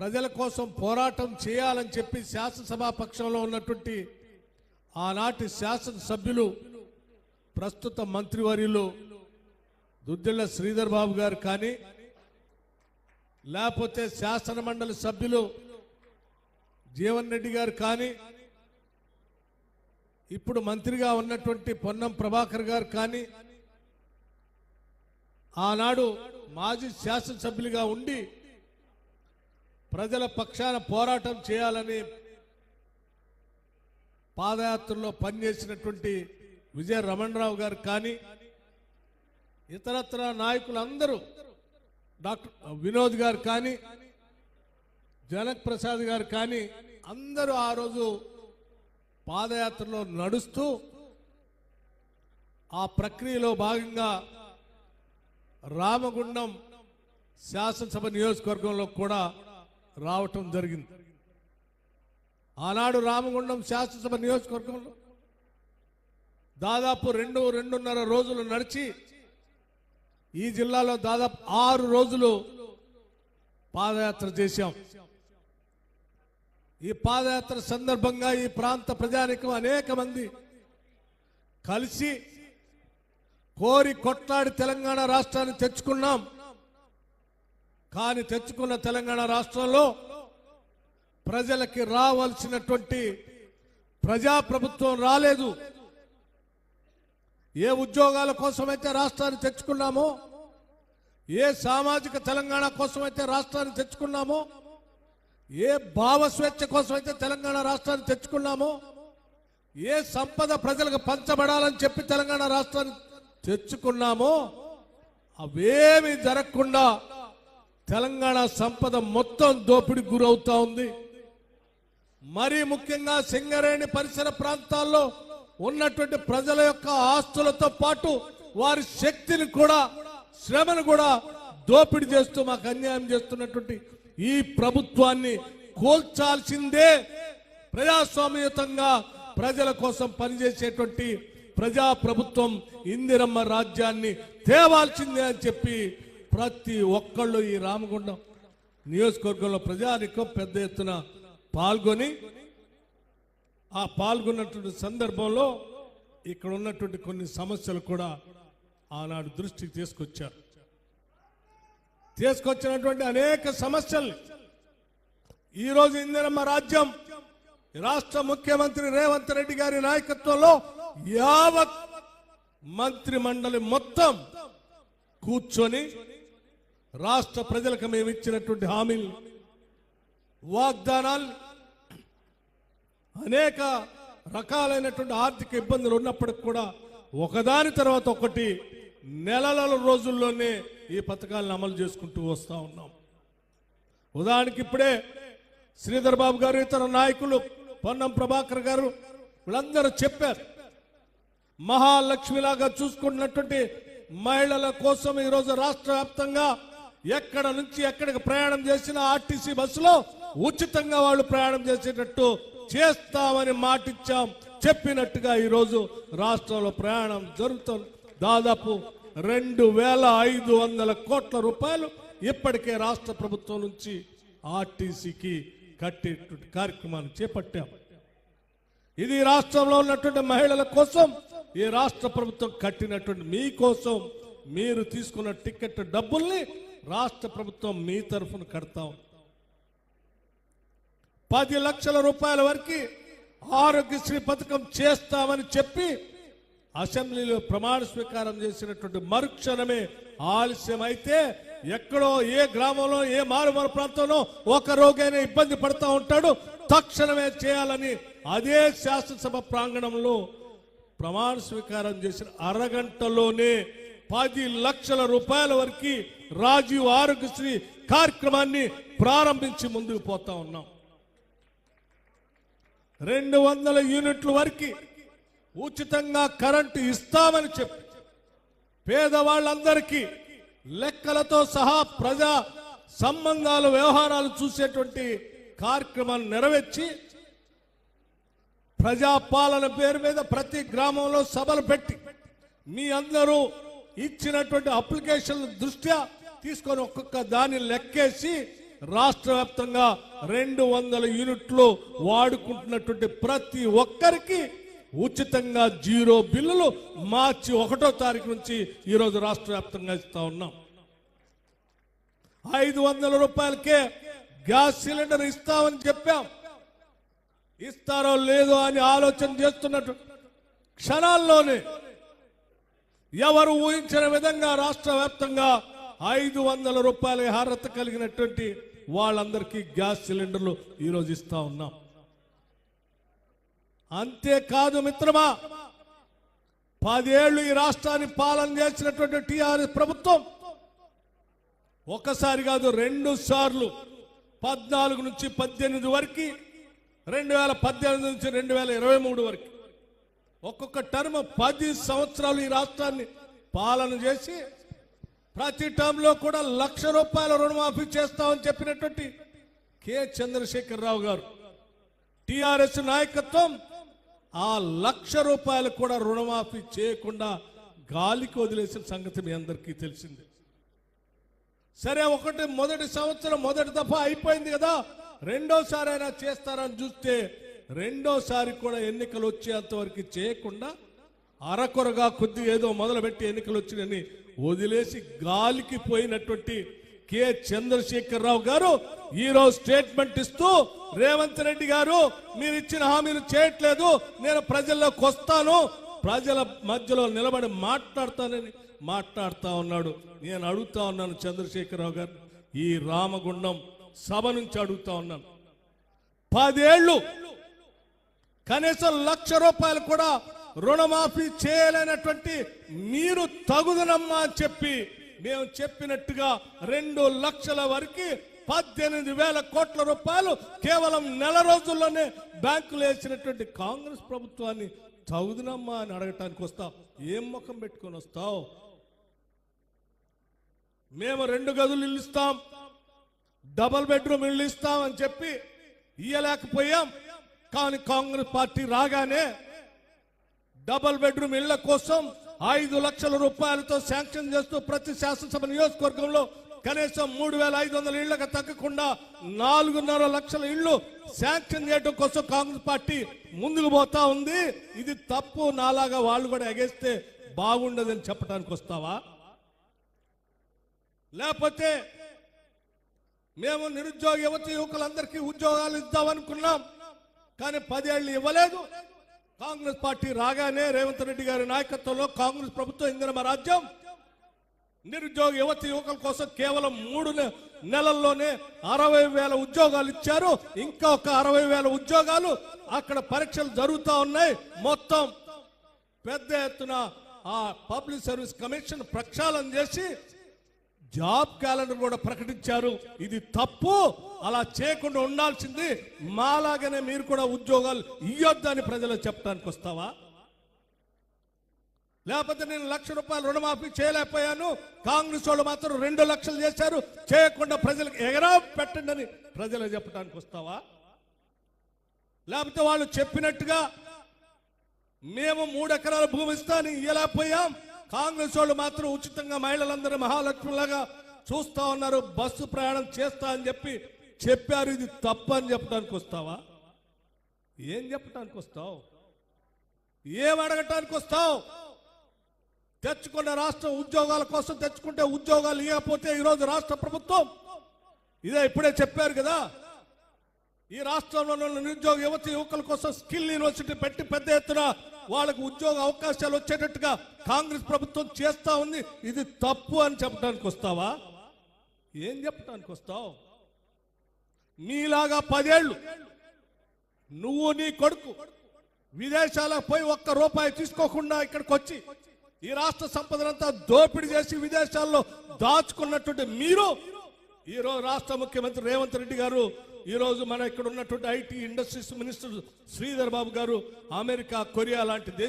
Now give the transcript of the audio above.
ప్రజల కోసం పోరాటం చేయాలని చెప్పి శాసనసభా పక్షంలో ఉన్నటువంటి ఆనాటి శాసనసభ్యులు ప్రస్తుత మంత్రివర్యులు దుద్దిళ్ళ శ్రీధర్ బాబు గారు కానీ లేకపోతే శాసన మండలి సభ్యులు జీవన్ రెడ్డి గారు కానీ ఇప్పుడు మంత్రిగా ఉన్నటువంటి పొన్నం ప్రభాకర్ గారు కానీ ఆనాడు మాజీ శాసనసభ్యులుగా ఉండి ప్రజల పక్షాన పోరాటం చేయాలని పాదయాత్రలో పనిచేసినటువంటి విజయ రమణరావు గారు కానీ ఇతరత్ర నాయకులందరూ డాక్టర్ వినోద్ గారు కానీ జనక్ ప్రసాద్ గారు కానీ అందరూ ఆ రోజు పాదయాత్రలో నడుస్తూ ఆ ప్రక్రియలో భాగంగా రామగుండం శాసనసభ నియోజకవర్గంలో కూడా రావటం జరిగింది. ఆనాడు రామగుండం శాసనసభ నియోజకవర్గంలో దాదాపు రెండు రెండున్నర రోజులు నడిచి ఈ జిల్లాలో దాదాపు ఆరు రోజులు పాదయాత్ర చేశాం. ఈ పాదయాత్ర సందర్భంగా ఈ ప్రాంత ప్రజానికం అనేక మంది కలిసి కోరి కొట్లాడి తెలంగాణ రాష్ట్రాన్ని తెచ్చుకున్నాం. కానీ తెచ్చుకున్న తెలంగాణ రాష్ట్రంలో ప్రజలకి రావాల్సినటువంటి ప్రజాప్రభుత్వం రాలేదు. ఏ ఉద్యోగాల కోసమైతే రాష్ట్రాన్ని తెచ్చుకున్నామో ఏ సామాజిక తెలంగాణ కోసమైతే రాష్ట్రాన్ని తెచ్చుకున్నామో ఏ భావ స్వేచ్ఛ కోసమైతే తెలంగాణ రాష్ట్రాన్ని తెచ్చుకున్నామో ఏ సంపద ప్రజలకు పంచబడాలని చెప్పి తెలంగాణ రాష్ట్రాన్ని తెచ్చుకున్నామో అవేమి జరగకుండా తెలంగాణ సంపద మొత్తం దోపిడి గురవుతా ఉంది. మరీ ముఖ్యంగా సింగరేణి పరిసర ప్రాంతాల్లో ఉన్నటువంటి ప్రజల యొక్క ఆస్తులతో పాటు వారి శక్తిని కూడా శ్రమను కూడా దోపిడీ చేస్తూ మాకు అన్యాయం చేస్తున్నటువంటి ఈ ప్రభుత్వాన్ని కోల్చాల్సిందే ప్రజాస్వామ్యతంగా ప్రజల కోసం పనిచేసేటువంటి ప్రజా ప్రభుత్వం ఇందిరమ్మ రాజ్యాన్ని తేవాల్సిందే అని చెప్పి ప్రతి ఒక్కళ్ళు ఈ రామగుండం నియోజకవర్గంలో ప్రజానికం పెద్ద ఎత్తున పాల్గొని ఆ పాల్గొన్నటువంటి సందర్భంలో ఇక్కడ ఉన్నటువంటి కొన్ని సమస్యలు కూడా ఆనాడు దృష్టికి తీసుకొచ్చారు. తీసుకొచ్చినటువంటి అనేక సమస్యలు ఈరోజు ఇందిరమ్మ రాజ్యం రాష్ట్ర ముఖ్యమంత్రి రేవంత్ రెడ్డి గారి నాయకత్వంలో యావత్ మంత్రి మండలి మొత్తం కూర్చొని రాష్ట్ర ప్రజలకు మేము ఇచ్చినటువంటి హామీలు వాగ్దానాలు అనేక రకాలైనటువంటి ఆర్థిక ఇబ్బందులు ఉన్నప్పటికి కూడా ఒకదాని తర్వాత ఒకటి నెలల రోజుల్లోనే ఈ పథకాలను అమలు చేసుకుంటూ వస్తూ ఉన్నాం. ఉదాహరణకి ఇప్పుడే శ్రీధర్ బాబు గారు ఇతర నాయకులు పొన్నం ప్రభాకర్ గారు వీళ్ళందరూ చెప్పారు మహాలక్ష్మిలాగా చూసుకుంటున్నటువంటి మహిళల కోసం ఈరోజు రాష్ట్ర వ్యాప్తంగా ఎక్కడ నుంచి ఎక్కడికి ప్రయాణం చేసిన ఆర్టీసీ బస్సులో ఉచితంగా వాళ్ళు ప్రయాణం చేసేటట్టు చేస్తామని మాటిచ్చాం. చెప్పినట్టుగా ఈరోజు రాష్ట్రంలో ప్రయాణం జరుగుతుంది. దాదాపు రెండు వేల ఐదు వందల కోట్ల రూపాయలు ఇప్పటికే రాష్ట్ర ప్రభుత్వం నుంచి ఆర్టీసీకి కట్టేటువంటి కార్యక్రమాన్ని చేపట్టాం. ఇది రాష్ట్రంలో ఉన్నటువంటి మహిళల కోసం ఈ రాష్ట్ర ప్రభుత్వం కట్టినటువంటి మీకోసం మీరు తీసుకున్న టికెట్ డబ్బుల్ని రాష్ట్ర ప్రభుత్వం మీ తరఫున కడతాం. పది లక్షల రూపాయల వరకు ఆరోగ్యశ్రీ పథకం చేస్తామని చెప్పి అసెంబ్లీలో ప్రమాణ స్వీకారం చేసినటువంటి మరుక్షణమే ఆలస్యం అయితే ఎక్కడో ఏ గ్రామంలో ఏ మారుమూల ప్రాంతంలో ఒక రోగైనా ఇబ్బంది పడుతూ ఉంటాడు. తక్షణమే చేయాలని అదే శాసనసభ ప్రాంగణంలో ప్రమాణ స్వీకారం చేసిన అరగంటలోనే పది లక్షల రూపాయల వరకు రాజీవ్ ఆరోగ్యశ్రీ కార్యక్రమాన్ని ప్రారంభించి ముందుకు పోతా ఉన్నాం. రెండు వందల యూనిట్ల వరకు ఉచితంగా కరెంటు ఇస్తామని చెప్పి పేదవాళ్ళందరికీ లెక్కలతో సహా ప్రజా సంబంధాలు వ్యవహారాలు చూసేటువంటి కార్యక్రమాన్ని నెరవేర్చి ప్రజాపాలన పేరు మీద ప్రతి గ్రామంలో సభలు పెట్టి మీ అందరూ ఇచ్చినటువంటి అప్లికేషన్ల దృష్ట్యా తీసుకొని ఒక్కొక్క దాన్ని లెక్కేసి రాష్ట్ర వ్యాప్తంగా రెండు వందల యూనిట్లు వాడుకుంటున్నటువంటి ప్రతి ఒక్కరికి ఉచితంగా జీరో బిల్లులు మార్చి ఒకటో తారీఖు నుంచి ఈరోజు రాష్ట్ర వ్యాప్తంగా ఇస్తా ఉన్నాం. ఐదు వందల రూపాయలకే గ్యాస్ సిలిండర్ ఇస్తామని చెప్పాం. ఇస్తారో లేదో అని ఆలోచన చేస్తున్నట్టు క్షణాల్లోనే ఎవరు ఊహించిన విధంగా రాష్ట్ర వ్యాప్తంగా ఐదు వందల రూపాయల అర్హత కలిగినటువంటి వాళ్ళందరికీ గ్యాస్ సిలిండర్లు ఈరోజు ఇస్తా ఉన్నాం. అంతేకాదు మిత్రమా పదేళ్ళు ఈ రాష్ట్రాన్ని పాలన చేసినటువంటి టీఆర్ఎస్ ప్రభుత్వం ఒకసారి కాదు రెండు సార్లు పద్నాలుగు నుంచి పద్దెనిమిది వరకు రెండు వేల పద్దెనిమిది నుంచి రెండు వేల ఇరవై మూడు వరకు ఒక్కొక్క టర్మ్ పది సంవత్సరాలు ఈ రాష్ట్రాన్ని పాలన చేసి ప్రతి టర్మ్లో కూడా లక్ష రూపాయల రుణమాఫీ చేస్తామని చెప్పినటువంటి కె. చంద్రశేఖరరావు గారు. టిఆర్ఎస్ నాయకత్వం ఆ లక్ష రూపాయలు కూడా రుణమాఫీ చేయకుండా గాలికి వదిలేసిన సంగతి మీ అందరికీ తెలిసిందే. సరే ఒకటి మొదటి సంవత్సరం మొదటి దఫా అయిపోయింది కదా. రెండోసారి అయినా చేస్తారని చూస్తే రెండోసారి కూడా ఎన్నికలు వచ్చేంత వరకు చేయకుండా అరకొరగా కొద్ది ఏదో మొదలుపెట్టి ఎన్నికలు వచ్చినని వదిలేసి గాలికి పోయినటువంటి కె చంద్రశేఖరరావు గారు ఈరోజు స్టేట్మెంట్ ఇస్తూ రేవంత్ రెడ్డి గారు మీరు ఇచ్చిన హామీలు చేయట్లేదు నేను ప్రజల్లోకి వస్తాను ప్రజల మధ్యలో నిలబడి మాట్లాడతానని మాట్లాడుతూ ఉన్నాడు. నేను అడుగుతా ఉన్నాను చంద్రశేఖరరావు గారు ఈ రామగుండం సభ నుంచి అడుగుతా ఉన్నాను. పదేళ్ళు కనీసం లక్ష రూపాయలు కూడా రుణమాఫీ చేయలేనటువంటి మీరు తగుదనమ్మా అని చెప్పి మేము చెప్పినట్టుగా రెండు లక్షల వరకు పద్దెనిమిది వేల కోట్ల రూపాయలు కేవలం నెల రోజుల్లోనే బ్యాంకులు వేసినటువంటి కాంగ్రెస్ ప్రభుత్వాన్ని తగుదనమ్మా అని అడగటానికి వస్తావు ఏం ముఖం పెట్టుకొని వస్తావు? మేము రెండు గదులు ఇల్లు ఇస్తాం. డబల్ బెడ్రూమ్ ఇల్లు ఇస్తాం అని చెప్పి ఇయ్యలేకపోయాం. కానీ కాంగ్రెస్ పార్టీ రాగానే డబల్ బెడ్రూమ్ ఇళ్ళ కోసం ఐదు లక్షల రూపాయలతో శాంక్షన్ చేస్తూ ప్రతి శాసనసభ నియోజకవర్గంలో కనీసం మూడు వేల ఐదు వందల ఇళ్ళకు తగ్గకుండా నాలుగున్నర లక్షల ఇళ్ళు శాంక్షన్ చేయడం కోసం కాంగ్రెస్ పార్టీ ముందుకు పోతా ఉంది. ఇది తప్పు. నాలాగా వాళ్ళు కూడా ఎగేస్తే బాగుండదని చెప్పడానికి వస్తావా? లేకపోతే మేము నిరుద్యోగ యువత యువకులందరికీ ఉద్యోగాలు ఇద్దామనుకున్నాం కానీ పదేళ్ళు ఇవ్వలేదు. కాంగ్రెస్ పార్టీ రాగానే రేవంత్ రెడ్డి గారి నాయకత్వంలో కాంగ్రెస్ ప్రభుత్వం ఇందిరమ రాజ్యం. నిరుద్యోగ యువత యువకుల కోసం కేవలం మూడు నెలల్లోనే అరవై వేల ఉద్యోగాలు ఇచ్చారు. ఇంకా ఒక అరవై వేల ఉద్యోగాలు అక్కడ పరీక్షలు జరుగుతూ ఉన్నాయి. మొత్తం పెద్ద ఎత్తున ఆ పబ్లిక్ సర్వీస్ కమిషన్ ప్రక్షాళన చేసి జాబ్ క్యాలెండర్ కూడా ప్రకటించారు. ఇది తప్పు. అలా చేయకుండా ఉండాల్సింది మాలాగానే మీరు కూడా ఉద్యోగాలు ఇయ్యొద్దని ప్రజలకు చెప్పడానికి వస్తావా? లేకపోతే నేను లక్ష రూపాయలు రుణమాఫీ చేయలేకపోయాను. కాంగ్రెస్ వాళ్ళు మాత్రం రెండు లక్షలు చేశారు. చేయకుండా ప్రజలకు ఎగరా పెట్టండి అని ప్రజలకు చెప్పడానికి వస్తావా? లేకపోతే వాళ్ళు చెప్పినట్టుగా మేము మూడు ఎకరాల భూమి ఇస్తాను ఇయ్యలేకపోయాం. కాంగ్రెస్ వాళ్ళు మాత్రం ఉచితంగా మహిళలందరూ మహాలక్ష్మిలాగా చూస్తా ఉన్నారు బస్సు ప్రయాణం చేస్తా అని చెప్పి చెప్పారు. ఇది తప్పు అని చెప్పడానికి వస్తావా? ఏం చెప్పడానికి వస్తావు? ఏం అడగటానికి వస్తావు? తెచ్చుకున్న రాష్ట్రం ఉద్యోగాల కోసం తెచ్చుకుంటే ఉద్యోగాలు ఇవ్వకపోతే ఈరోజు రాష్ట్ర ప్రభుత్వం ఇదే ఇప్పుడే చెప్పారు కదా. ఈ రాష్ట్రంలో ఉన్న నిరుద్యోగ యువత యువకుల కోసం స్కిల్ యూనివర్సిటీ పెట్టి పెద్ద ఎత్తున వాళ్ళకు ఉద్యోగ అవకాశాలు వచ్చేటట్టుగా కాంగ్రెస్ ప్రభుత్వం చేస్తా ఉంది. ఇది తప్పు అని చెప్పడానికి వస్తావా? ఏం చెప్పడానికి వస్తావు? నీలాగా పదేళ్ళు నువ్వు నీ కొడుకు విదేశాలకు పోయి ఒక్క రూపాయి తీసుకోకుండా ఇక్కడికి వచ్చి ఈ రాష్ట్ర సంపదనంతా దోపిడీ చేసి విదేశాల్లో దాచుకున్నటువంటి మీరు ఈ రోజు రాష్ట్ర ముఖ్యమంత్రి రేవంత్ రెడ్డి గారు ఈ రోజు మన ఇక్కడ ఉన్నటువంటి IT industries minister Sridhar Babu garu America Korea లాంటి దేశ